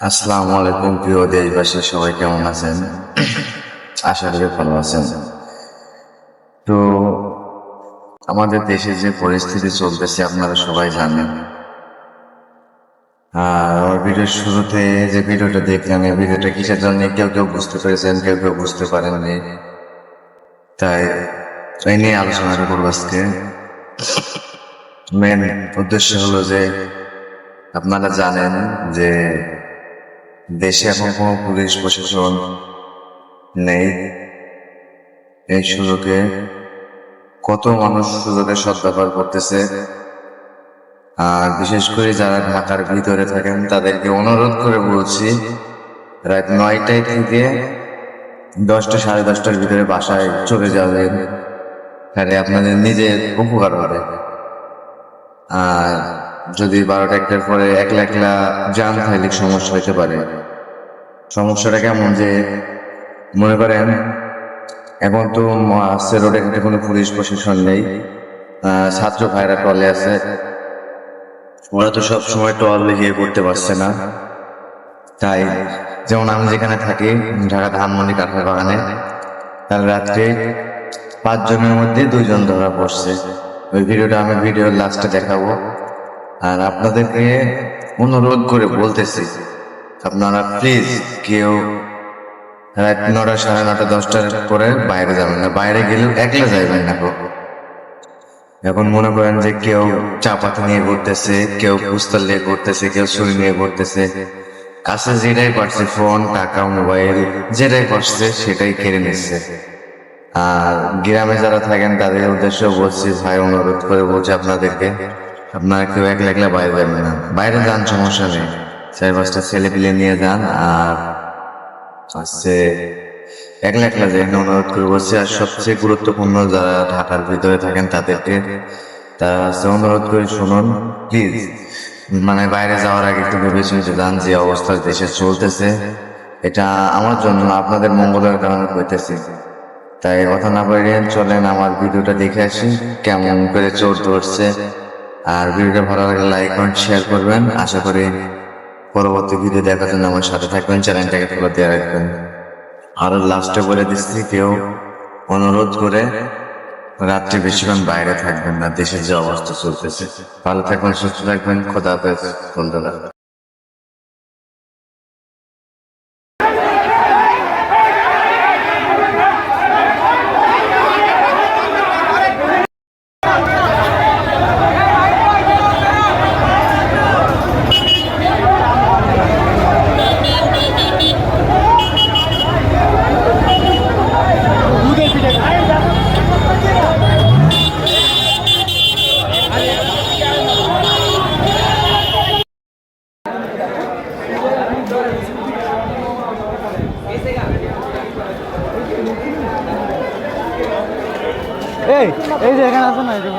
আসসালামু আলাইকুম, প্রিয় দেশবাসী, সবাই কেমন আছেন? আশা করি ভালো আছেন। তো, আমাদের দেশে যে পরিস্থিতি চলতেছে, আপনারা সবাই জানেন। আর ভিডিওর শুরুতে যে ভিডিওটা দেখলাম, এই ভিডিওটা কিসের জন্য কেউ কেউ বুঝতে পেরেছেন, কেউ কেউ বুঝতে পারেননি। তাই এই নিয়ে আলোচনা করব আজকে। মেন উদ্দেশ্য হলো যে, আপনারা জানেন যে দেশে এখন কোনো পুলিশ প্রশাসন নেই। এই সুযোগে কত মানুষ সুযোগের সদ্ব্যবহার করতেছে। আর বিশেষ করে যারা ঢাকার ভিতরে থাকেন, তাদেরকে অনুরোধ করে বলছি, রাত নয়টায় থেকে দশটা, সাড়ে দশটার ভিতরে বাসায় চলে যাবেন। তাহলে আপনাদের নিজের উপকার হবে। আর যদি বারোটা একটার পরে একলা একলা যান, তাহলে সমস্যা হতে পারে। সমস্যাটা কেমন যে, মনে করেন, এখন তো আসছে রোডে ঘাটে কোনো পুলিশ প্রশাসন নেই। ছাত্র ভাইরা টলে আছে। ওরা তো সব সময় টল লিখিয়ে করতে পারছে না। তাই, যেমন আমি যেখানে থাকি, ঢাকা ধানমন্ডি কাঁঠাল বাগানে, কাল রাত্রে পাঁচজনের মধ্যে দুইজন ধরা পড়ছে। ওই ভিডিওটা আমি ভিডিওর লাস্টে দেখাবো। আর আপনাদেরকে অনুরোধ করে বলতেছি, আপনারা প্লিজ কেউ রাত নটা সাড়ে নটা, দশটার পরে বাইরে যাবেন না। বাইরে গেলেও একলা যাইবেন না। এখন মনে করেন যে কেউ চা পাতা নিয়ে ঘুরতেছে, কেউ পুস্তল নিয়ে ঘুরতেছে, কেউ ছুরি নিয়ে ঘুরতেছে। কাছে যেটাই পারছে, ফোন, টাকা, মোবাইল, যেটাই পারছে, সেটাই কেড়ে নিচ্ছে। আর গ্রামে যারা থাকেন, তাদের উদ্দেশ্য বলছি, ভাই, অনুরোধ করে বলছি আপনাদেরকে আপনারা কেউ একলা একলা বাইরে যাবেন না। বাইরে যান, সমস্যা নেই। চার পাঁচটা ছেলে পিলে নিয়ে যান আর হচ্ছে একলা একলা যাই। অনুরোধ করে বলছি আর সবচেয়ে গুরুত্বপূর্ণ যারা ঢাকার ভিতরে থাকেন তাদেরকে তারা হচ্ছে অনুরোধ করে শুনুন প্লিজ মানে বাইরে যাওয়ার আগে একটু ভেবে শুনতে যান যে অবস্থা দেশে চলতেছে। এটা আমার জন্য আপনাদের মঙ্গলের কারণে হইতেছে। তাই কথা না বাইরে চলেন, আমার ভিডিওটা দেখে আসি, কেমন করে চোর ধরছে আর ভিডিওটা ভালো লাগলে লাইক, কমেন্ট শেয়ার করবেন। আশা করি পরবর্তী ভিডিও দেখার জন্য আমার সাথে থাকবেন। চ্যানেলটাকে ফলো দিয়ে রাখবেন। আর লাস্টে বলে দিচ্ছি, কেউ অনুরোধ করে রাত্রে বেশিক্ষণ বাইরে থাকবেন না। দেশের যে অবস্থা চলতেছে। ভালো থাকবেন, সুস্থ থাকবেন। খোদা হাফেজ। বন্ধুরা। এই এই যে এখানে আছে না এই যে